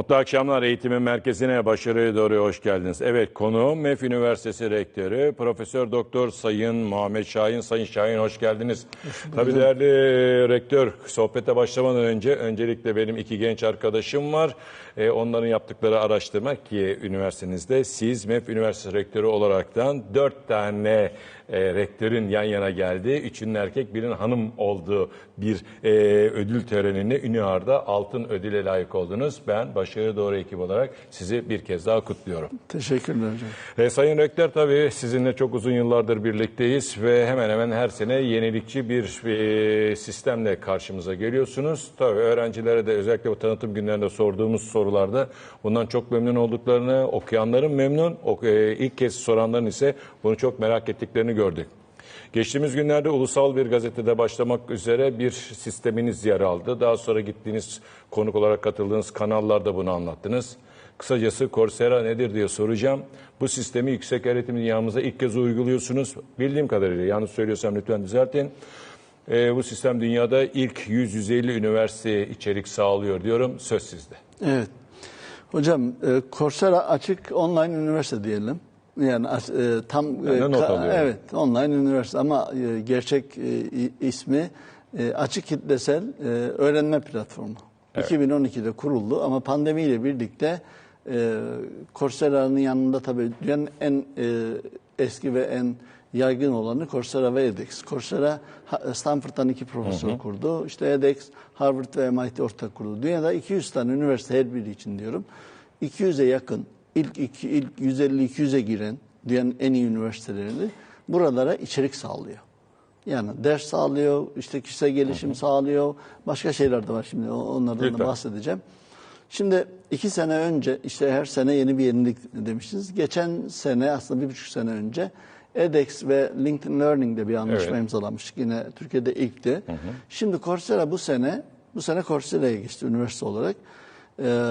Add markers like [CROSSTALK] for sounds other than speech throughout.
Mutlu akşamlar eğitimin merkezine başarıya doğru hoş geldiniz. Evet konuğum MEF Üniversitesi Rektörü Profesör Doktor Sayın Muhammed Şahin. Sayın Şahin hoş geldiniz. Tabii değerli rektör sohbete başlamadan önce öncelikle benim iki genç arkadaşım var. Ee, onların yaptıkları araştırma ki üniversitenizde siz MEF Üniversitesi Rektörü olaraktan dört tane e, rektörün yan yana geldiği, üçünün erkek birinin hanım olduğu bir e, ödül töreninde Ünihar'da altın ödüle layık oldunuz. Ben başarı doğru ekip olarak sizi bir kez daha kutluyorum. Teşekkürler hocam. E, Sayın Rektör tabii sizinle çok uzun yıllardır birlikteyiz ve hemen hemen her sene yenilikçi bir e, sistemle karşımıza geliyorsunuz. Tabii öğrencilere de özellikle bu tanıtım günlerinde sorduğumuz sorularda bundan çok memnun olduklarını, okuyanların memnun, ok- e, ilk kez soranların ise bunu çok merak ettiklerini gördük. Geçtiğimiz günlerde ulusal bir gazetede başlamak üzere bir sisteminiz yer aldı. Daha sonra gittiğiniz konuk olarak katıldığınız kanallarda bunu anlattınız. Kısacası Coursera nedir diye soracağım. Bu sistemi yüksek öğretim dünyamıza ilk kez uyguluyorsunuz. Bildiğim kadarıyla yanlış söylüyorsam lütfen düzeltin. Ee, bu sistem dünyada ilk 100-150 üniversiteye içerik sağlıyor diyorum. Söz sizde. Evet. Hocam e, Coursera açık online üniversite diyelim. Yani e, tam e, not ka- evet online üniversite ama e, gerçek e, ismi e, açık kitlesel e, öğrenme platformu. 2012'de kuruldu ama pandemiyle birlikte e, Coursera'nın yanında tabii dünyanın en e, eski ve en yaygın olanı Coursera ve edX. Coursera Stanford'dan iki profesör kurdu. İşte edX Harvard ve MIT ortak kurdu. Dünyada 200 tane üniversite her biri için diyorum. 200'e yakın ilk iki, ilk 150-200'e giren dünyanın en iyi üniversitelerini buralara içerik sağlıyor. Yani ders sağlıyor, işte kişisel gelişim sağlıyor, başka şeyler de var şimdi onlardan Lütfen. da bahsedeceğim. Şimdi iki sene önce işte her sene yeni bir yenilik demiştiniz. Geçen sene aslında bir buçuk sene önce edX ve LinkedIn Learning'de bir anlaşma Evet. imzalamıştık. Yine Türkiye'de ilkti. Şimdi Coursera bu sene, bu sene Coursera'ya geçti üniversite olarak. Ee,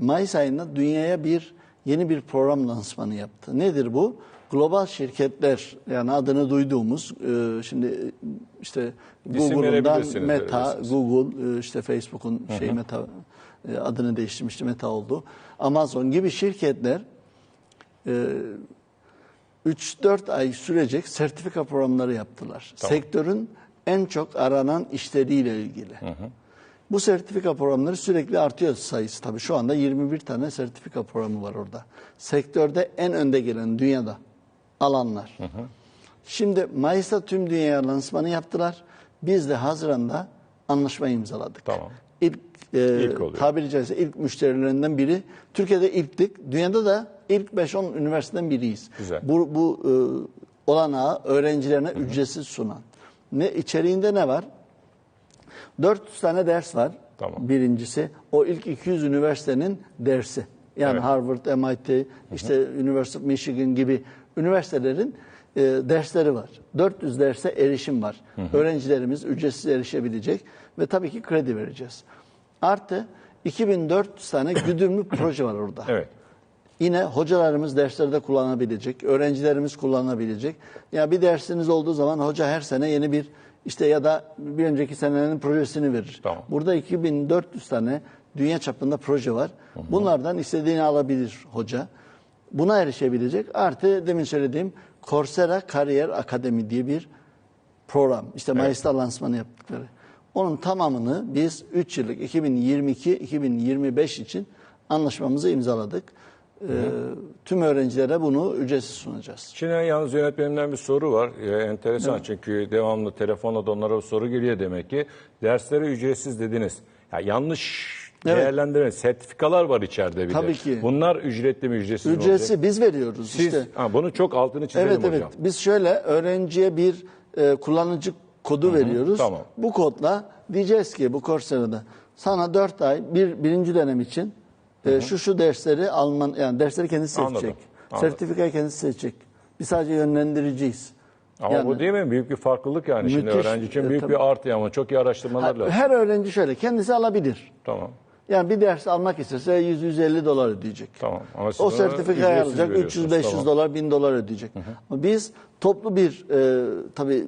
Mayıs ayında dünyaya bir yeni bir program lansmanı yaptı. Nedir bu? Global şirketler yani adını duyduğumuz e, şimdi işte Google'dan Meta. Google, e, işte Facebook'un şey Meta e, adını değiştirmişti Meta oldu. Amazon gibi şirketler e, 3-4 ay sürecek sertifika programları yaptılar. Sektörün en çok aranan işleriyle ilgili. Bu sertifika programları sürekli artıyor sayısı. Tabii şu anda 21 tane sertifika programı var orada. Sektörde en önde gelen dünyada alanlar. Şimdi Mayıs'ta tüm dünyaya lansmanı yaptılar. Biz de Haziran'da anlaşma imzaladık. Tamam. İlk, e, İlk oluyor. tabiri caizse ilk müşterilerinden biri. Türkiye'de ilktik. Dünyada da ilk 5-10 üniversiteden biriyiz. Güzel. Bu, bu e, olanağı öğrencilerine ücretsiz sunan. Ne içeriğinde ne var? 400 tane ders var. Tamam. Birincisi o ilk 200 üniversitenin dersi. Yani Evet. Harvard, MIT, işte University of Michigan gibi üniversitelerin e, dersleri var. 400 derse erişim var. Öğrencilerimiz ücretsiz erişebilecek ve tabii ki kredi vereceğiz. Artı 2400 tane [COUGHS] güdümlü proje var orada. Evet. Yine hocalarımız derslerde kullanabilecek, öğrencilerimiz kullanabilecek. Ya bir dersiniz olduğu zaman hoca her sene yeni bir işte ya da bir önceki senenin projesini verir. Tamam. Burada 2400 tane dünya çapında proje var. Bunlardan istediğini alabilir hoca. Buna erişebilecek. Artı demin söylediğim Coursera Kariyer Akademi diye bir program. İşte Mayıs'ta lansmanı yaptıkları. Onun tamamını biz 3 yıllık 2022-2025 için anlaşmamızı imzaladık. Ee, tüm öğrencilere bunu ücretsiz sunacağız. Şimdi yalnız yönetmenimden bir soru var. Ee, enteresan çünkü devamlı telefonla da onlara bir soru geliyor demek ki. Dersleri ücretsiz dediniz. Ya yanlış Evet. değerlendirme. Sertifikalar var içeride bir de. Tabii ki. Bunlar ücretli mi ücretsiz mi olacak? Ücretsiz biz veriyoruz Siz, işte. ha, bunu çok altını çizelim Evet hocam. evet. Biz şöyle öğrenciye bir e, kullanıcı kodu veriyoruz. tamam. Bu kodla diyeceğiz ki bu Coursera'da sana 4 ay bir birinci dönem için e, şu şu dersleri alman yani dersleri kendisi Anladım, seçecek. anladım. Sertifikayı kendisi seçecek. Biz sadece yönlendireceğiz. Ama Yani- bu değil mi? Büyük bir farklılık yani. Şimdi Müthiş. öğrenci için E, büyük tabii. bir artı ama çok iyi araştırmalar lazım. Her öğrenci şöyle kendisi alabilir. Tamam. Yani bir ders almak istese 100-150 dolar ödeyecek. Tamam. Ama O sertifikayı alacak veriyorsunuz. 300-500 Tamam. dolar 1000 dolar ödeyecek. Ama biz toplu bir e, tabii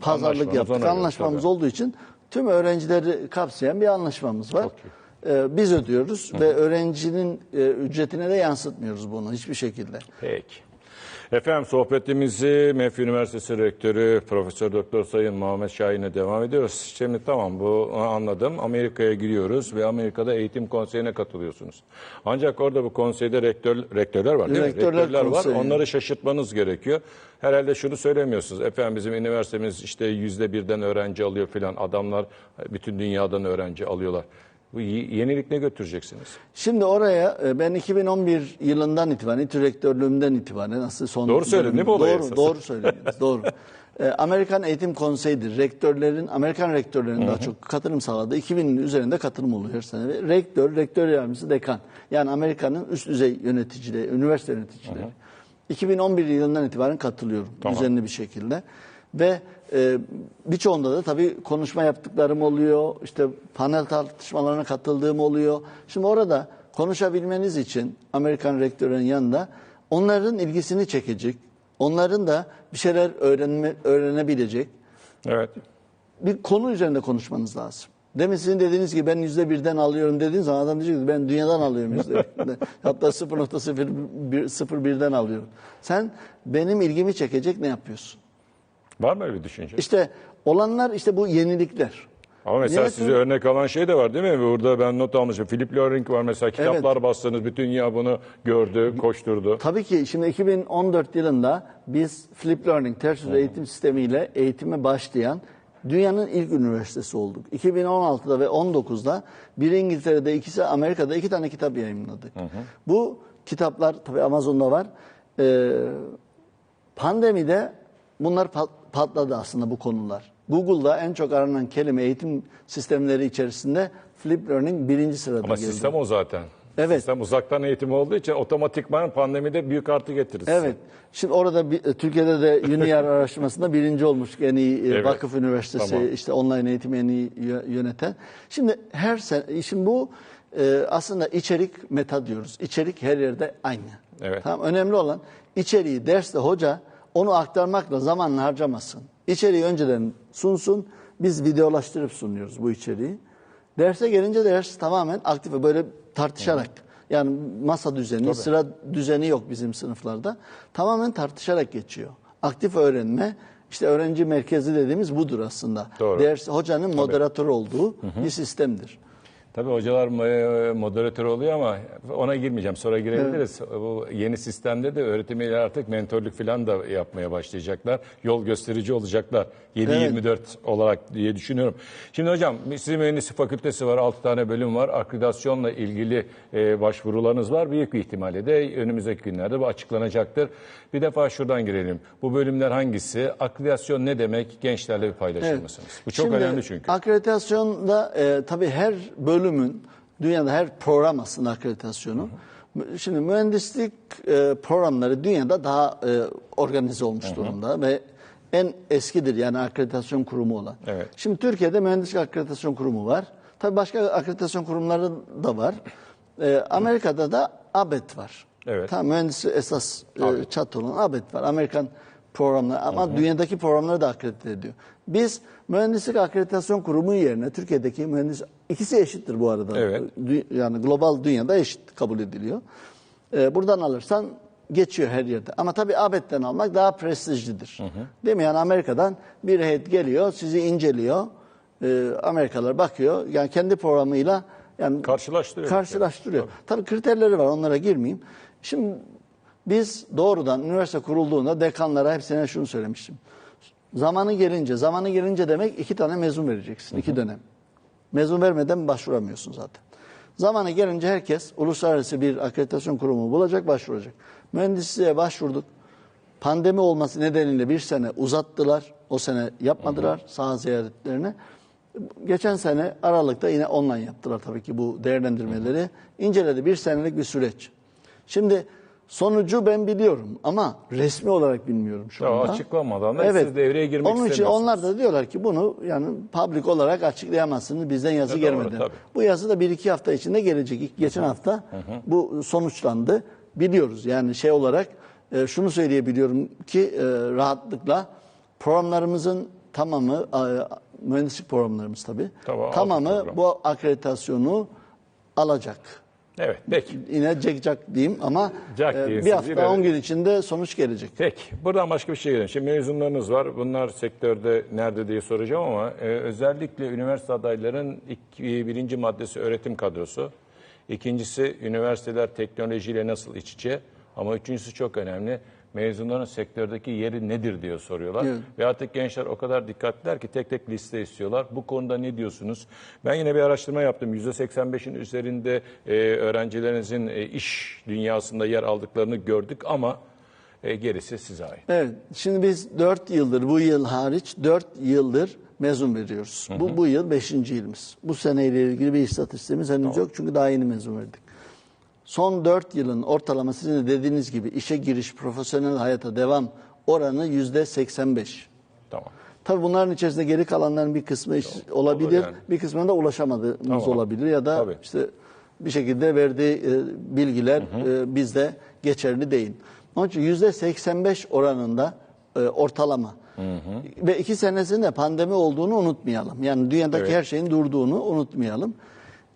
pazarlık Anlaşmanız yaptık. Anlaşmamız tabii. olduğu için tüm öğrencileri kapsayan bir anlaşmamız var. Çok iyi. E, biz ödüyoruz ve öğrencinin e, ücretine de yansıtmıyoruz bunu hiçbir şekilde. Peki. Efendim sohbetimizi MEF Üniversitesi Rektörü Profesör Doktor Sayın Muhammed Şahin'e devam ediyoruz. Şimdi tamam bu anladım. Amerika'ya giriyoruz ve Amerika'da eğitim konseyine katılıyorsunuz. Ancak orada bu konseyde rektör, rektörler var değil mi? Rektörler var. konseyi. Onları şaşırtmanız gerekiyor. Herhalde şunu söylemiyorsunuz. Efendim bizim üniversitemiz işte yüzde birden öğrenci alıyor filan. Adamlar bütün dünyadan öğrenci alıyorlar. Bu yenilik ne götüreceksiniz? Şimdi oraya e, ben 2011 yılından itibaren, İTÜ rektörlüğümden itibaren nasıl son... Doğru söyledin değil mi olayı Doğru, esas? doğru söylediniz, [LAUGHS] doğru. E, Amerikan Eğitim Konseyi'dir. Rektörlerin, Amerikan rektörlerin daha çok katılım sağladı. 2000'in üzerinde katılım oluyor her sene. Ve Rektör, rektör yardımcısı, dekan. Yani Amerika'nın üst düzey yöneticileri, üniversite yöneticileri. 2011 yılından itibaren katılıyorum Tamam. düzenli bir şekilde. Ve e, birçoğunda da tabii konuşma yaptıklarım oluyor. İşte panel tartışmalarına katıldığım oluyor. Şimdi orada konuşabilmeniz için Amerikan rektörün yanında onların ilgisini çekecek, onların da bir şeyler öğrenme, öğrenebilecek Evet. bir konu üzerinde konuşmanız lazım. Demin sizin dediğiniz gibi ben yüzde birden alıyorum dediğiniz zaman adam diyecek ki ben dünyadan alıyorum yüzde [LAUGHS] birden. Hatta 0.01'den alıyorum. Sen benim ilgimi çekecek ne yapıyorsun? Var mı öyle bir düşünce? İşte olanlar işte bu yenilikler. Ama mesela Yönetim- size örnek alan şey de var değil mi? Burada ben not almışım. Philip Loring var mesela. Kitaplar bastınız. Bütün dünya bunu gördü, koşturdu. Tabii ki şimdi 2014 yılında biz Flip Learning ters yüz eğitim sistemiyle eğitime başlayan dünyanın ilk üniversitesi olduk. 2016'da ve 19'da biri İngiltere'de, ikisi Amerika'da iki tane kitap yayınladık. Bu kitaplar tabii Amazon'da var. Ee, pandemide bunlar patladı aslında bu konular. Google'da en çok aranan kelime eğitim sistemleri içerisinde Flip Learning birinci sırada Ama geliyor. sistem o zaten. Evet. Sistem uzaktan eğitim olduğu için otomatikman pandemide büyük artı getirir. Evet. Şimdi orada bir, Türkiye'de de Uniar araştırmasında birinci olmuş en iyi e, Evet. vakıf üniversitesi Tamam. işte online eğitimi en iyi yö- yöneten. Şimdi her sene şimdi bu e, aslında içerik meta diyoruz. İçerik her yerde aynı. Evet. Tamam önemli olan içeriği derste hoca onu aktarmakla zamanını harcamasın. İçeriği önceden sunsun. Biz videolaştırıp sunuyoruz bu içeriği. Derse gelince ders tamamen aktif ve böyle tartışarak. Yani masa düzeni, sıra düzeni yok bizim sınıflarda. Tamamen tartışarak geçiyor. Aktif öğrenme, işte öğrenci merkezi dediğimiz budur aslında. Doğru. Ders hocanın moderatör olduğu bir sistemdir. Tabii hocalar mo- moderatör oluyor ama ona girmeyeceğim. Sonra girebiliriz. Bu yeni sistemde de öğretim üyeleri artık mentorluk falan da yapmaya başlayacaklar. Yol gösterici olacaklar. 7-24 olarak diye düşünüyorum. Şimdi hocam sizin mühendislik fakültesi var. 6 tane bölüm var. Akreditasyonla ilgili e, başvurularınız var. Büyük bir ihtimalle de önümüzdeki günlerde bu açıklanacaktır. Bir defa şuradan girelim. Bu bölümler hangisi? Akreditasyon ne demek? Gençlerle bir paylaşır Evet. mısınız? Bu çok Şimdi, önemli çünkü. Akreditasyonda e, tabii her bölümün, dünyada her program aslında akreditasyonu. Şimdi mühendislik e, programları dünyada daha e, organize olmuş durumda ve en eskidir yani akreditasyon kurumu olan. Evet. Şimdi Türkiye'de mühendislik akreditasyon kurumu var. Tabii başka akreditasyon kurumları da var. E, Amerika'da da ABET var. Evet. Tam mühendisi esas e, çat olan ABET var. Amerikan programları ama dünyadaki programları da akredite ediyor. Biz mühendislik akreditasyon kurumu yerine Türkiye'deki mühendis ikisi eşittir bu arada. Evet. Yani global dünyada eşit kabul ediliyor. E, buradan alırsan geçiyor her yerde. Ama tabii ABET'ten almak daha prestijlidir. Değil mi? Yani Amerika'dan bir heyet geliyor, sizi inceliyor. E, Amerikalılar bakıyor. Yani kendi programıyla yani Karşılaştırıyor. Karşılaştırıyor. Tabii kriterleri var onlara girmeyeyim. Şimdi biz doğrudan üniversite kurulduğunda dekanlara hepsine şunu söylemiştim. Zamanı gelince, zamanı gelince demek iki tane mezun vereceksin, iki dönem. Mezun vermeden başvuramıyorsun zaten. Zamanı gelince herkes uluslararası bir akreditasyon kurumu bulacak, başvuracak. Mühendisliğe başvurduk. Pandemi olması nedeniyle bir sene uzattılar. O sene yapmadılar saha ziyaretlerini. Geçen sene Aralık'ta yine online yaptılar tabii ki bu değerlendirmeleri. İnceledi bir senelik bir süreç. Şimdi sonucu ben biliyorum ama resmi olarak bilmiyorum şu Ya anda. açıklanmadan da siz devreye girmek Onun için istemiyorsunuz. onlar da diyorlar ki bunu yani public olarak açıklayamazsınız bizden yazı E, doğru, gelmeden. tabii. Bu yazı da bir iki hafta içinde gelecek. İlk- Geçen hafta bu sonuçlandı. Biliyoruz yani şey olarak e, şunu söyleyebiliyorum ki e, rahatlıkla programlarımızın tamamı e, mühendislik programlarımız tabii. Tabii, altı tamamı program. bu akreditasyonu alacak. Evet, peki. Yine cek diyeyim ama Cak e, bir hafta de. 10 gün içinde sonuç gelecek. Peki, buradan başka bir şey gelelim. Şimdi mezunlarınız var. Bunlar sektörde nerede diye soracağım ama e, özellikle üniversite adayların ilk, birinci maddesi öğretim kadrosu. İkincisi üniversiteler teknolojiyle nasıl iç içe. Ama üçüncüsü çok önemli. Mezunların sektördeki yeri nedir diye soruyorlar. Evet. Ve artık gençler o kadar dikkatliler ki tek tek liste istiyorlar. Bu konuda ne diyorsunuz? Ben yine bir araştırma yaptım. %85'in üzerinde e, öğrencilerinizin e, iş dünyasında yer aldıklarını gördük ama e, gerisi size ait. Evet. Şimdi biz 4 yıldır bu yıl hariç 4 yıldır mezun veriyoruz. Bu bu yıl 5. yılımız. Bu seneyle ilgili bir istatistiğimiz henüz yok çünkü daha yeni mezun verdik. Son 4 yılın ortalama sizin de dediğiniz gibi işe giriş, profesyonel hayata devam oranı yüzde 85. Tamam. Tabii bunların içerisinde geri kalanların bir kısmı iş olabilir, yani. bir kısmına da ulaşamadığımız Tamam. olabilir ya da Tabii. işte bir şekilde verdiği e, bilgiler e, bizde geçerli değil. Onun için yüzde 85 oranında e, ortalama. Ve iki senesinde pandemi olduğunu unutmayalım. Yani dünyadaki Evet. her şeyin durduğunu unutmayalım.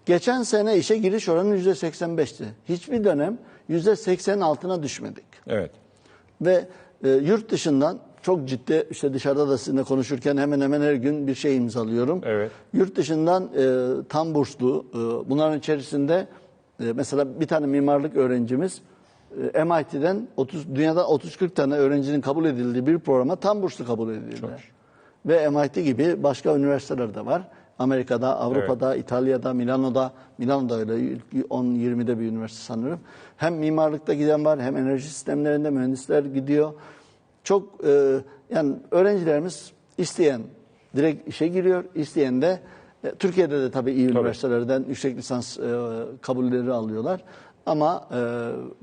Geçen sene işe giriş oranı yüzde 85'ti. Hiçbir dönem yüzde 80'in altına düşmedik. Evet. Ve e, yurt dışından çok ciddi işte dışarıda da sizinle konuşurken hemen hemen her gün bir şey imzalıyorum. Evet. Yurt dışından e, tam burslu e, bunların içerisinde e, mesela bir tane mimarlık öğrencimiz e, MIT'den 30 dünyada 30-40 tane öğrencinin kabul edildiği bir programa tam burslu kabul edildi. Ve MIT gibi başka üniversiteler de var. Amerika'da, Avrupa'da, İtalya'da, Milano'da, Milano'da öyle 10-20'de bir üniversite sanırım. Hem mimarlıkta giden var hem enerji sistemlerinde mühendisler gidiyor. Çok e, yani öğrencilerimiz isteyen direkt işe giriyor, isteyen de e, Türkiye'de de tabii iyi üniversitelerden yüksek lisans e, kabulleri alıyorlar. Ama e,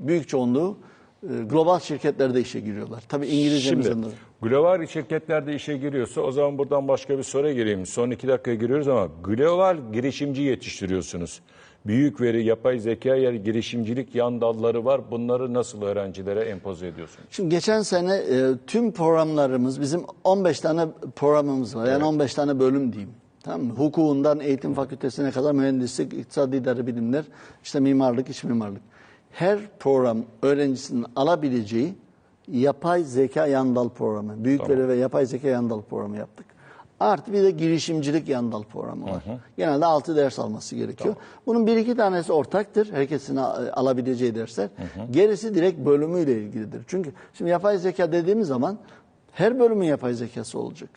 büyük çoğunluğu e, global şirketlerde işe giriyorlar. Tabii İngilizcemiz Şimdi. Global şirketlerde işe giriyorsa o zaman buradan başka bir soruya gireyim. Son iki dakikaya giriyoruz ama global girişimci yetiştiriyorsunuz. Büyük veri, yapay zeka yer girişimcilik yan dalları var. Bunları nasıl öğrencilere empoze ediyorsunuz? Şimdi geçen sene e, tüm programlarımız bizim 15 tane programımız var. Yani 15 tane bölüm diyeyim. Tamam mı? Hukukundan eğitim fakültesine kadar mühendislik, iktisadi idare bilimler, işte mimarlık, iç mimarlık. Her program öğrencisinin alabileceği yapay zeka yan dal programı. Büyük veri ve yapay zeka yan dal programı yaptık. Artı bir de girişimcilik yan dal programı var. Genelde 6 ders alması gerekiyor. Bunun bir iki tanesi ortaktır. Herkesin alabileceği dersler. Gerisi direkt bölümüyle ilgilidir. Çünkü şimdi yapay zeka dediğimiz zaman her bölümün yapay zekası olacak.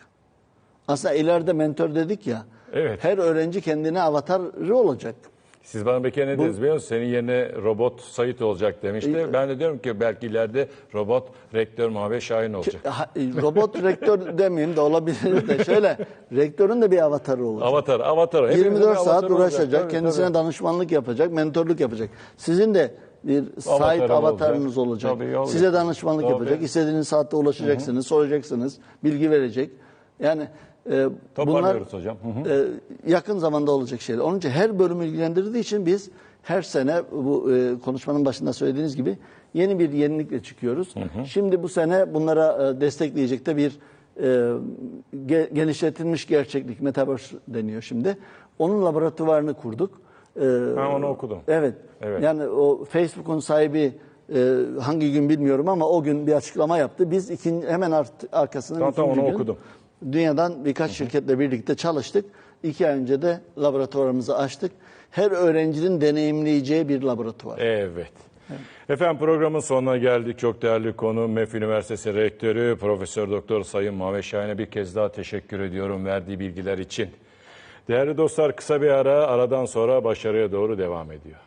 Aslında ileride mentor dedik ya. Evet. Her öğrenci kendine avatarı olacak. Siz bana bir kere ne dediniz biliyor musunuz? Senin yerine robot Sayit olacak demişti. Ben de diyorum ki belki ileride robot rektör Muhammed Şahin olacak. Ha, Robot rektör [LAUGHS] demeyeyim de olabilir de şöyle rektörün de bir avatarı olacak. Avatar, avatar. Hepimizin 24 bir saat olacak. uğraşacak, Tabii, kendisine tabii. danışmanlık yapacak, mentorluk yapacak. Sizin de bir Avatarım avatarınız olacak. olacak. Tabii, olacak. Size danışmanlık Tabii. yapacak. İstediğiniz saatte ulaşacaksınız, soracaksınız, bilgi verecek. Yani e, bunlar Toparlıyoruz hocam. Hı hı. e, yakın zamanda olacak şeyler. Onun için her bölümü ilgilendirdiği için biz her sene bu e, konuşmanın başında söylediğiniz gibi yeni bir yenilikle çıkıyoruz. Şimdi bu sene bunlara e, destekleyecek de bir e, ge- genişletilmiş gerçeklik metaverse deniyor şimdi. Onun laboratuvarını kurduk. E, Ben onu okudum. Evet. Evet. Yani o Facebook'un sahibi e, hangi gün bilmiyorum ama o gün bir açıklama yaptı. Biz ikin, hemen art, arkasından tamam, ikinci onu gün okudum. Dünyadan birkaç şirketle birlikte çalıştık. İki ay önce de laboratuvarımızı açtık. Her öğrencinin deneyimleyeceği bir laboratuvar. Evet. Efendim programın sonuna geldik. Çok değerli konu MEF Üniversitesi Rektörü Profesör Doktor Sayın Muhammed Şahin'e bir kez daha teşekkür ediyorum verdiği bilgiler için. Değerli dostlar kısa bir ara aradan sonra başarıya doğru devam ediyor.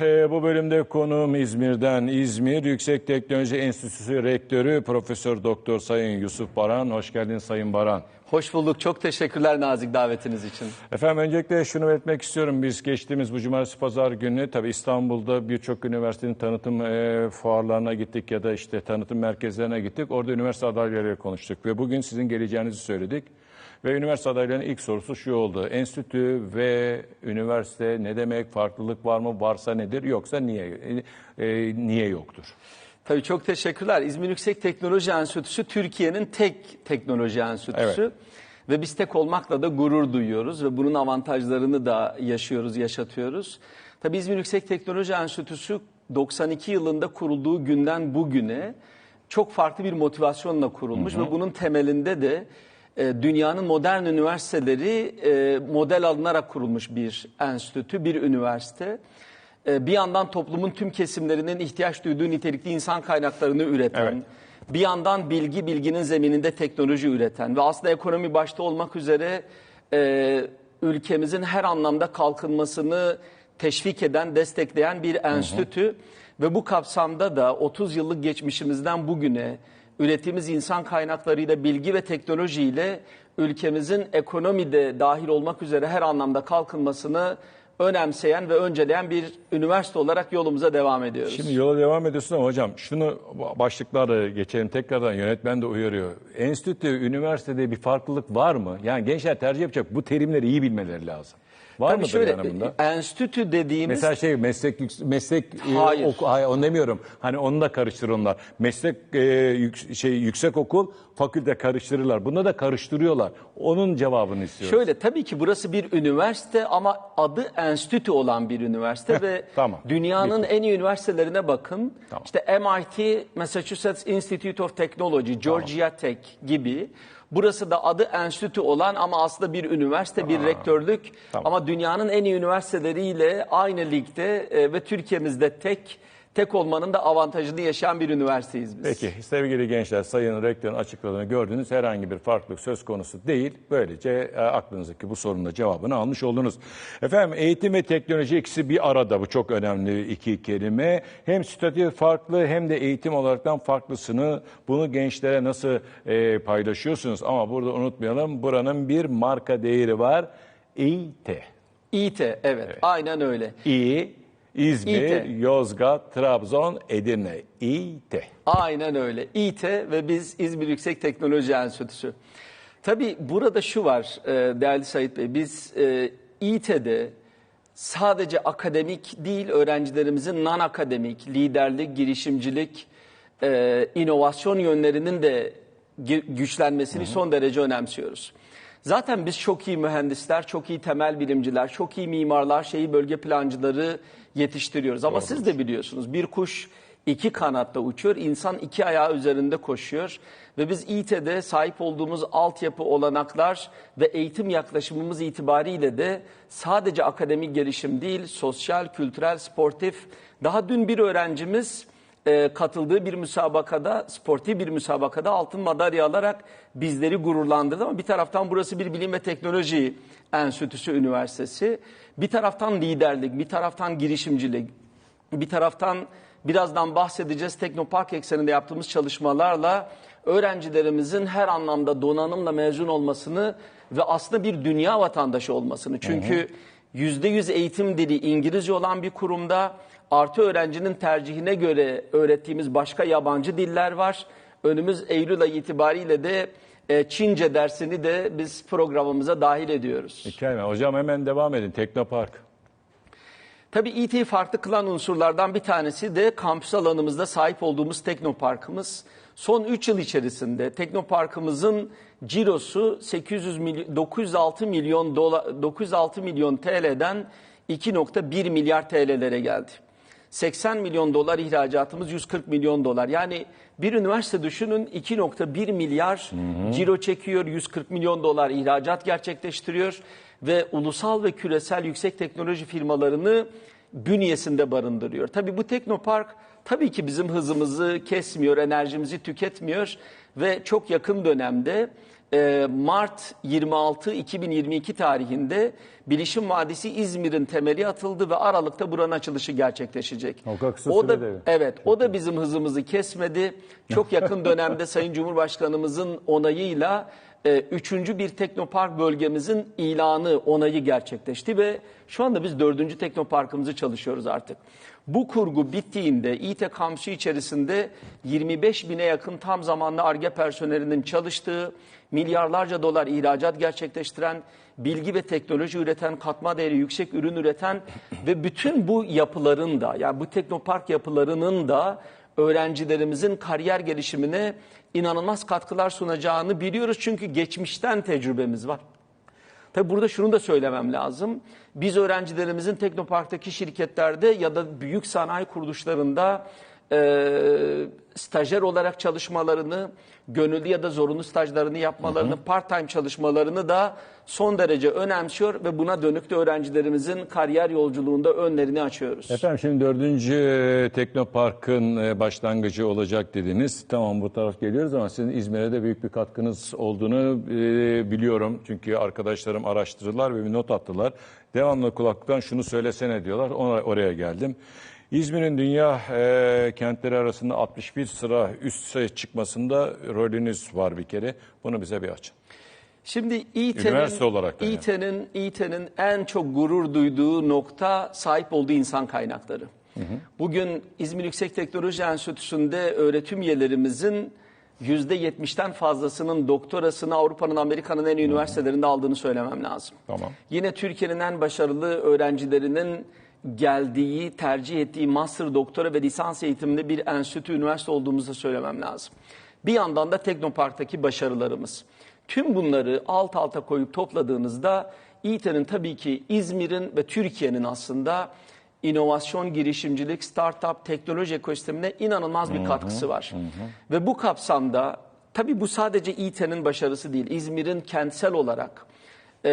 Ee, Bu bölümde konuğum İzmir'den İzmir Yüksek Teknoloji Enstitüsü Rektörü Profesör Doktor Sayın Yusuf Baran. Hoş geldin Sayın Baran. Hoş bulduk. Çok teşekkürler nazik davetiniz için. Efendim öncelikle şunu belirtmek istiyorum. Biz geçtiğimiz bu cumartesi pazar günü tabii İstanbul'da birçok üniversitenin tanıtım e, fuarlarına gittik ya da işte tanıtım merkezlerine gittik. Orada üniversite adaylarıyla konuştuk ve bugün sizin geleceğinizi söyledik. Ve üniversite adaylarının ilk sorusu şu oldu. Enstitü ve üniversite ne demek? Farklılık var mı? Varsa nedir? Yoksa niye? E, e, niye yoktur? Tabii çok teşekkürler. İzmir Yüksek Teknoloji Enstitüsü Türkiye'nin tek teknoloji enstitüsü. Evet. Ve biz tek olmakla da gurur duyuyoruz ve bunun avantajlarını da yaşıyoruz, yaşatıyoruz. Tabii İzmir Yüksek Teknoloji Enstitüsü 92 yılında kurulduğu günden bugüne çok farklı bir motivasyonla kurulmuş ve bunun temelinde de dünyanın modern üniversiteleri e, model alınarak kurulmuş bir enstitü, bir üniversite. E, bir yandan toplumun tüm kesimlerinin ihtiyaç duyduğu nitelikli insan kaynaklarını üreten, Evet. bir yandan bilgi bilginin zemininde teknoloji üreten ve aslında ekonomi başta olmak üzere e, ülkemizin her anlamda kalkınmasını teşvik eden, destekleyen bir enstitü ve bu kapsamda da 30 yıllık geçmişimizden bugüne ürettiğimiz insan kaynaklarıyla, bilgi ve teknolojiyle ülkemizin ekonomide dahil olmak üzere her anlamda kalkınmasını önemseyen ve önceleyen bir üniversite olarak yolumuza devam ediyoruz. Şimdi yola devam ediyorsun ama hocam şunu başlıkları geçelim tekrardan yönetmen de uyarıyor. Enstitü, üniversitede bir farklılık var mı? Yani gençler tercih yapacak bu terimleri iyi bilmeleri lazım. Var Tabii mıdır şöyle, yani bunda? enstitü dediğimiz Mesela şey meslek yüks- meslek e, Hayır. oku- hayır onu demiyorum. Hani onu da karıştırırlar. Meslek e, yük- şey yüksek okul, fakülte karıştırırlar. Bunda da karıştırıyorlar. Onun cevabını istiyoruz. Şöyle tabii ki burası bir üniversite ama adı enstitü olan bir üniversite ve tamam. dünyanın en iyi üniversitelerine bakın. Tamam. İşte MIT, Massachusetts Institute of Technology, Georgia Tech gibi. Burası da adı enstitü olan ama aslında bir üniversite, bir rektörlük. Tamam. Ama dünyanın en iyi üniversiteleriyle aynı ligde e, ve Türkiye'mizde tek tek olmanın da avantajını yaşayan bir üniversiteyiz biz. Peki sevgili gençler Sayın Rektörün açıkladığını gördünüz. Herhangi bir farklılık söz konusu değil. Böylece e, aklınızdaki bu sorunun da cevabını almış oldunuz. Efendim eğitim ve teknoloji ikisi bir arada. Bu çok önemli iki kelime. Hem statü farklı hem de eğitim olaraktan farklısını bunu gençlere nasıl e, paylaşıyorsunuz? Ama burada unutmayalım buranın bir marka değeri var. EİT. İT, evet, aynen öyle. İ, İzmir, İİT. Yozgat, Trabzon, Edirne. İİT. Aynen öyle. İT ve biz İzmir Yüksek Teknoloji Enstitüsü. Tabii burada şu var e, değerli Sayit Bey. Biz e, İT'de sadece akademik değil öğrencilerimizin non akademik, liderlik, girişimcilik, e, inovasyon yönlerinin de gü- güçlenmesini son derece önemsiyoruz. Zaten biz çok iyi mühendisler, çok iyi temel bilimciler, çok iyi mimarlar, şehir bölge plancıları yetiştiriyoruz. Ama siz de biliyorsunuz bir kuş iki kanatla uçuyor, insan iki ayağı üzerinde koşuyor. Ve biz İT'de sahip olduğumuz altyapı, olanaklar ve eğitim yaklaşımımız itibariyle de sadece akademik gelişim değil, sosyal, kültürel, sportif. Daha dün bir öğrencimiz e, katıldığı bir müsabakada, sportif bir müsabakada altın madalya alarak bizleri gururlandırdı. Ama bir taraftan burası bir bilim ve teknoloji enstitüsü üniversitesi. Bir taraftan liderlik, bir taraftan girişimcilik, bir taraftan birazdan bahsedeceğiz Teknopark ekseninde yaptığımız çalışmalarla öğrencilerimizin her anlamda donanımla mezun olmasını ve aslında bir dünya vatandaşı olmasını. Çünkü... Hı hı %100 eğitim dili İngilizce olan bir kurumda artı öğrencinin tercihine göre öğrettiğimiz başka yabancı diller var. Önümüz Eylül ayı itibariyle de e, Çince dersini de biz programımıza dahil ediyoruz. Mükemmel. Hocam hemen devam edin. Teknopark. Tabii İT'yi farklı kılan unsurlardan bir tanesi de kampüs alanımızda sahip olduğumuz Teknopark'ımız. Son 3 yıl içerisinde Teknoparkımızın cirosu 800 milyon, 906 milyon dolar, 906 milyon TL'den 2.1 milyar TL'lere geldi. 80 milyon dolar ihracatımız 140 milyon dolar. Yani bir üniversite düşünün 2.1 milyar ciro çekiyor, 140 milyon dolar ihracat gerçekleştiriyor ve ulusal ve küresel yüksek teknoloji firmalarını bünyesinde barındırıyor. Tabii bu teknopark tabii ki bizim hızımızı kesmiyor, enerjimizi tüketmiyor ve çok yakın dönemde e, Mart 26 2022 tarihinde Bilişim Vadisi İzmir'in temeli atıldı ve Aralık'ta buranın açılışı gerçekleşecek. O da sürede. evet, o da bizim hızımızı kesmedi. Çok yakın dönemde [LAUGHS] Sayın Cumhurbaşkanımızın onayıyla e, üçüncü bir teknopark bölgemizin ilanı, onayı gerçekleşti ve şu anda biz dördüncü teknoparkımızı çalışıyoruz artık. Bu kurgu bittiğinde İT kampüsü içerisinde 25 bine yakın tam zamanlı ARGE personelinin çalıştığı, milyarlarca dolar ihracat gerçekleştiren, bilgi ve teknoloji üreten, katma değeri yüksek ürün üreten ve bütün bu yapıların da yani bu teknopark yapılarının da öğrencilerimizin kariyer gelişimine inanılmaz katkılar sunacağını biliyoruz. Çünkü geçmişten tecrübemiz var. Tabi burada şunu da söylemem lazım. Biz öğrencilerimizin Teknopark'taki şirketlerde ya da büyük sanayi kuruluşlarında e, stajyer olarak çalışmalarını, gönüllü ya da zorunlu stajlarını yapmalarını, part-time çalışmalarını da son derece önemsiyor ve buna dönük de öğrencilerimizin kariyer yolculuğunda önlerini açıyoruz. Efendim şimdi dördüncü e, Teknopark'ın e, başlangıcı olacak dediniz. Tamam bu taraf geliyoruz ama sizin İzmir'e de büyük bir katkınız olduğunu e, biliyorum. Çünkü arkadaşlarım araştırdılar ve bir not attılar. Devamlı kulaklıktan şunu söylesene diyorlar. Ona, oraya geldim. İzmir'in dünya e, kentleri arasında 61 sıra üste çıkmasında rolünüz var bir kere. Bunu bize bir açın. Şimdi yani. İT'nin İT'nin en çok gurur duyduğu nokta sahip olduğu insan kaynakları. Bugün İzmir Yüksek Teknoloji Enstitüsü'nde öğretim üyelerimizin %70'ten fazlasının doktorasını Avrupa'nın, Amerika'nın en iyi üniversitelerinde aldığını söylemem lazım. Tamam. Yine Türkiye'nin en başarılı öğrencilerinin geldiği, tercih ettiği master, doktora ve lisans eğitiminde bir enstitü, üniversite olduğumuzu söylemem lazım. Bir yandan da Teknopark'taki başarılarımız. Tüm bunları alt alta koyup topladığınızda İT'nin tabii ki İzmir'in ve Türkiye'nin aslında inovasyon, girişimcilik, startup, teknoloji ekosistemine inanılmaz bir katkısı var. Ve bu kapsamda tabii bu sadece İT'nin başarısı değil. İzmir'in kentsel olarak e,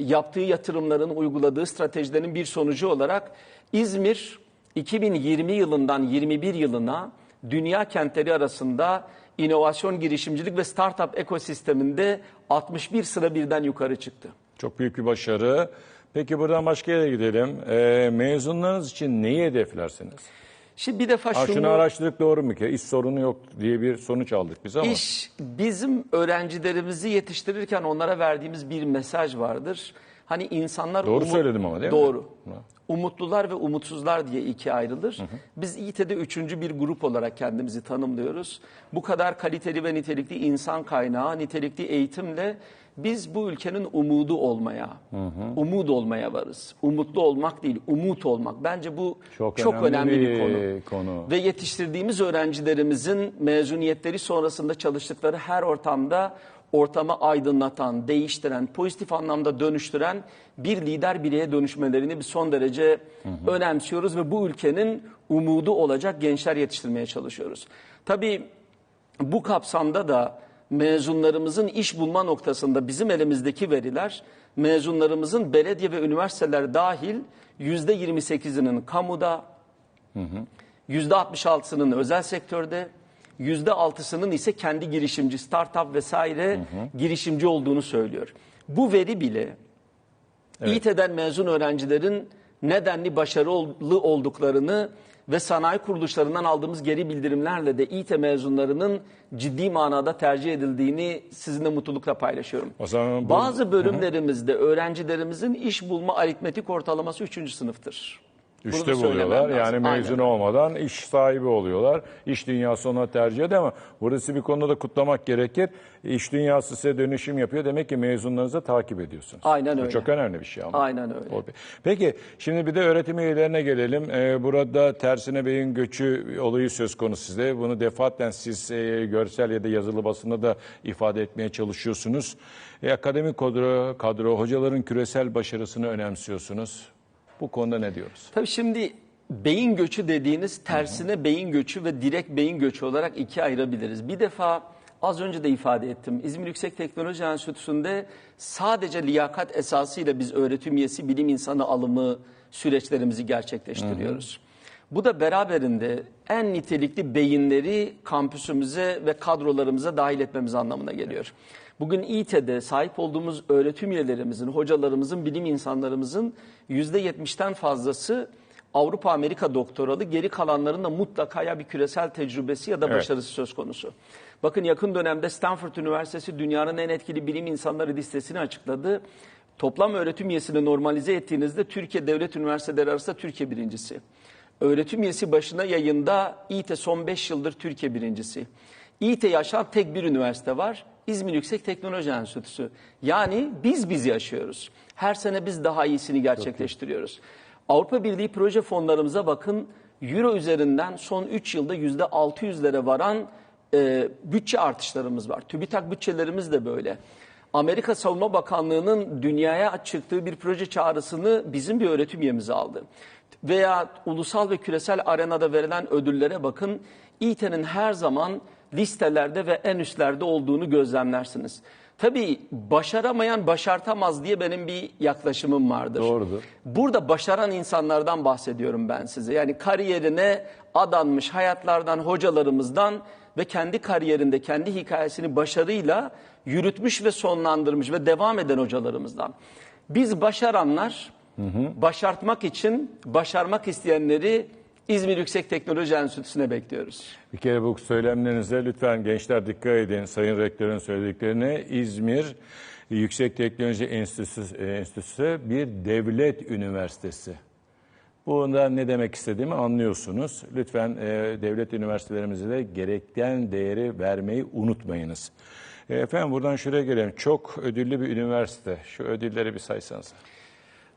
yaptığı yatırımların, uyguladığı stratejilerin bir sonucu olarak İzmir 2020 yılından 21 yılına dünya kentleri arasında inovasyon, girişimcilik ve startup ekosisteminde 61 sıra birden yukarı çıktı. Çok büyük bir başarı. Peki buradan başka yere gidelim. Ee, mezunlarınız için neyi hedeflersiniz? Şimdi bir defa Ha, şunu... şunu araştırdık doğru mu ki? İş sorunu yok diye bir sonuç aldık biz ama. İş bizim öğrencilerimizi yetiştirirken onlara verdiğimiz bir mesaj vardır. Hani insanlar Doğru söyledim ama değil mi? Doğru. Umutlular ve umutsuzlar diye ikiye ayrılır. Biz İİT'de üçüncü bir grup olarak kendimizi tanımlıyoruz. Bu kadar kaliteli ve nitelikli insan kaynağı, nitelikli eğitimle biz bu ülkenin umudu olmaya, umut olmaya varız. Umutlu olmak değil, umut olmak. Bence bu Çok çok, önemli önemli, bir, bir konu. konu. Ve yetiştirdiğimiz öğrencilerimizin mezuniyetleri sonrasında çalıştıkları her ortamda ortamı aydınlatan, değiştiren, pozitif anlamda dönüştüren bir lider bireye dönüşmelerini biz son derece önemsiyoruz ve bu ülkenin umudu olacak gençler yetiştirmeye çalışıyoruz. Tabii bu kapsamda da mezunlarımızın iş bulma noktasında bizim elimizdeki veriler mezunlarımızın belediye ve üniversiteler dahil yüzde 28'inin kamuda, %66'sının özel sektörde, %6'sının ise kendi girişimci, startup vesaire girişimci olduğunu söylüyor. Bu veri bile İT'den mezun öğrencilerin nedenli başarılı olduklarını ve sanayi kuruluşlarından aldığımız geri bildirimlerle de İT mezunlarının ciddi manada tercih edildiğini sizinle mutlulukla paylaşıyorum. O zaman bu- Bazı bölümlerimizde öğrencilerimizin iş bulma aritmetik ortalaması 3. sınıftır. Üçte buluyorlar. lazım. Yani mezun Aynen. olmadan iş sahibi oluyorlar. İş dünyası ona tercih ediyor ama burası bir konuda da kutlamak gerekir. İş dünyası size dönüşüm yapıyor. Demek ki mezunlarınızı takip ediyorsunuz. Aynen Bu öyle. çok önemli bir şey ama. Aynen öyle. Peki şimdi bir de öğretim üyelerine gelelim. Ee, burada tersine beyin göçü olayı söz konusu sizde. Bunu defaten siz e, görsel ya da yazılı basında da ifade etmeye çalışıyorsunuz. E, akademik kadro, kadro, hocaların küresel başarısını önemsiyorsunuz. Bu konuda ne diyoruz? Tabii şimdi beyin göçü dediğiniz tersine beyin göçü ve direkt beyin göçü olarak ikiye ayırabiliriz. Bir defa az önce de ifade ettim. İzmir Yüksek Teknoloji Enstitüsü'nde sadece liyakat esasıyla biz öğretim üyesi bilim insanı alımı süreçlerimizi gerçekleştiriyoruz. Bu da beraberinde en nitelikli beyinleri kampüsümüze ve kadrolarımıza dahil etmemiz anlamına geliyor. Bugün İT'de sahip olduğumuz öğretim üyelerimizin, hocalarımızın, bilim insanlarımızın %70'ten fazlası Avrupa Amerika doktoralı, geri kalanların da mutlaka ya bir küresel tecrübesi ya da Evet. başarısı söz konusu. Bakın yakın dönemde Stanford Üniversitesi dünyanın en etkili bilim insanları listesini açıkladı. Toplam öğretim üyesini normalize ettiğinizde Türkiye Devlet Üniversiteleri arasında Türkiye birincisi. Öğretim üyesi başına yayında İT son 5 yıldır Türkiye birincisi. İT yaşayan tek bir üniversite var. İzmir Yüksek Teknoloji Enstitüsü. Yani biz biz yaşıyoruz. Her sene biz daha iyisini gerçekleştiriyoruz. Avrupa Birliği proje fonlarımıza bakın. Euro üzerinden son 3 yılda %600'lere varan e, bütçe artışlarımız var. TÜBİTAK bütçelerimiz de böyle. Amerika Savunma Bakanlığı'nın dünyaya çıktığı bir proje çağrısını bizim bir öğretim üyemiz aldı. Veya ulusal ve küresel arenada verilen ödüllere bakın. İT'nin her zaman listelerde ve en üstlerde olduğunu gözlemlersiniz. Tabii başaramayan başartamaz diye benim bir yaklaşımım vardır. Doğrudur. Burada başaran insanlardan bahsediyorum ben size. Yani kariyerine adanmış hayatlardan, hocalarımızdan ve kendi kariyerinde, kendi hikayesini başarıyla yürütmüş ve sonlandırmış ve devam eden hocalarımızdan. Biz başaranlar, başartmak için başarmak isteyenleri İzmir Yüksek Teknoloji Enstitüsü'ne bekliyoruz. Bir kere bu söylemlerinize lütfen gençler dikkat edin. Sayın Rektörün söylediklerine İzmir Yüksek Teknoloji Enstitüsü, Enstitüsü bir devlet üniversitesi. Bundan ne demek istediğimi anlıyorsunuz. Lütfen e, devlet üniversitelerimize de gerekten değeri vermeyi unutmayınız. E, efendim buradan şuraya gelelim. Çok ödüllü bir üniversite. Şu ödülleri bir saysanız.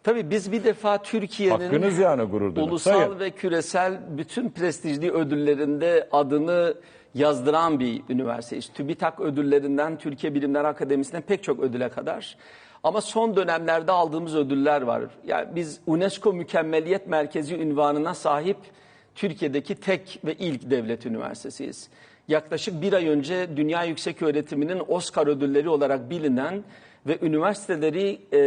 Tabii biz bir defa Türkiye'nin yani gurur duymak. ulusal Sayın. ve küresel bütün prestijli ödüllerinde adını yazdıran bir üniversiteyiz. TÜBİTAK ödüllerinden Türkiye Bilimler Akademisi'ne pek çok ödüle kadar. Ama son dönemlerde aldığımız ödüller var. Yani biz UNESCO Mükemmeliyet Merkezi ünvanına sahip Türkiye'deki tek ve ilk devlet üniversitesiyiz. Yaklaşık bir ay önce Dünya Yüksek Öğretiminin Oscar ödülleri olarak bilinen ve üniversiteleri e,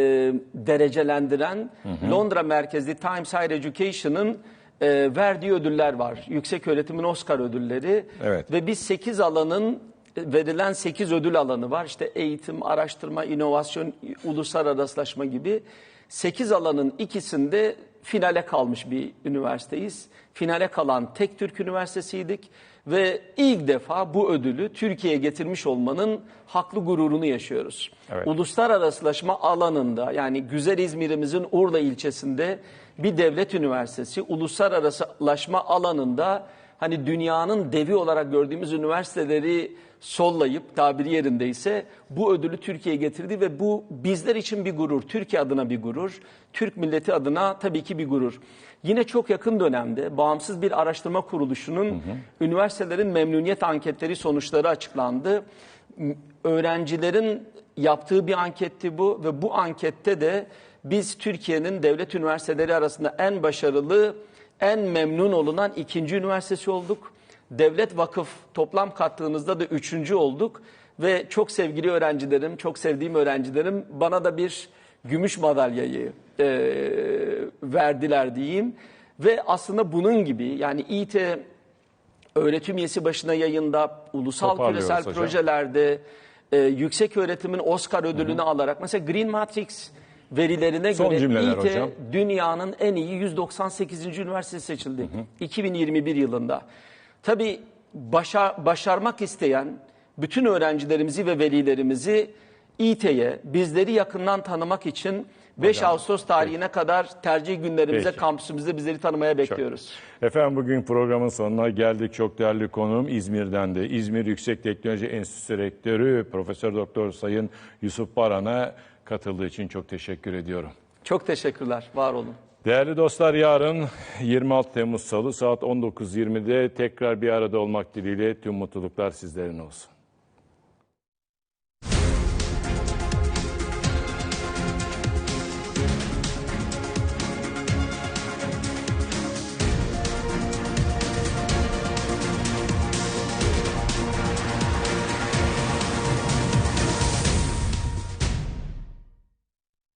derecelendiren Londra merkezli Times Higher Education'ın e, verdiği ödüller var. Yüksek öğretimin Oscar ödülleri. Evet. Ve biz 8 alanın e, verilen 8 ödül alanı var. İşte eğitim, araştırma, inovasyon, uluslararasılaşma gibi 8 alanın ikisinde finale kalmış bir üniversiteyiz. Finale kalan tek Türk üniversitesiydik ve ilk defa bu ödülü Türkiye'ye getirmiş olmanın haklı gururunu yaşıyoruz. Evet. Uluslararasılaşma alanında yani güzel İzmir'imizin Urla ilçesinde bir devlet üniversitesi uluslararasılaşma alanında hani dünyanın devi olarak gördüğümüz üniversiteleri sollayıp tabiri yerindeyse bu ödülü Türkiye'ye getirdi ve bu bizler için bir gurur. Türkiye adına bir gurur. Türk milleti adına tabii ki bir gurur. Yine çok yakın dönemde bağımsız bir araştırma kuruluşunun üniversitelerin memnuniyet anketleri sonuçları açıklandı. Öğrencilerin yaptığı bir anketti bu ve bu ankette de biz Türkiye'nin devlet üniversiteleri arasında en başarılı, en memnun olunan ikinci üniversitesi olduk. Devlet vakıf toplam kattığınızda da üçüncü olduk. Ve çok sevgili öğrencilerim, çok sevdiğim öğrencilerim bana da bir gümüş madalyayı e, verdiler diyeyim. Ve aslında bunun gibi yani İT öğretim üyesi başına yayında, ulusal küresel hocam. projelerde, e, yüksek öğretimin Oscar ödülünü alarak mesela Green Matrix verilerine Son göre cümleler İT hocam. dünyanın en iyi 198. üniversitesi seçildi 2021 yılında. Tabii başa, başarmak isteyen bütün öğrencilerimizi ve velilerimizi İT'ye bizleri yakından tanımak için 5 Ağustos tarihine kadar tercih günlerimize Peki. kampüsümüzde bizleri tanımaya bekliyoruz. Efendim bugün programın sonuna geldik. Çok değerli konuğum İzmir'den de İzmir Yüksek Teknoloji Enstitüsü Rektörü Profesör Doktor Sayın Yusuf Baran'a katıldığı için çok teşekkür ediyorum. Çok teşekkürler. Var olun. Değerli dostlar yarın 26 Temmuz Salı saat 19.20'de tekrar bir arada olmak dileğiyle tüm mutluluklar sizlerin olsun.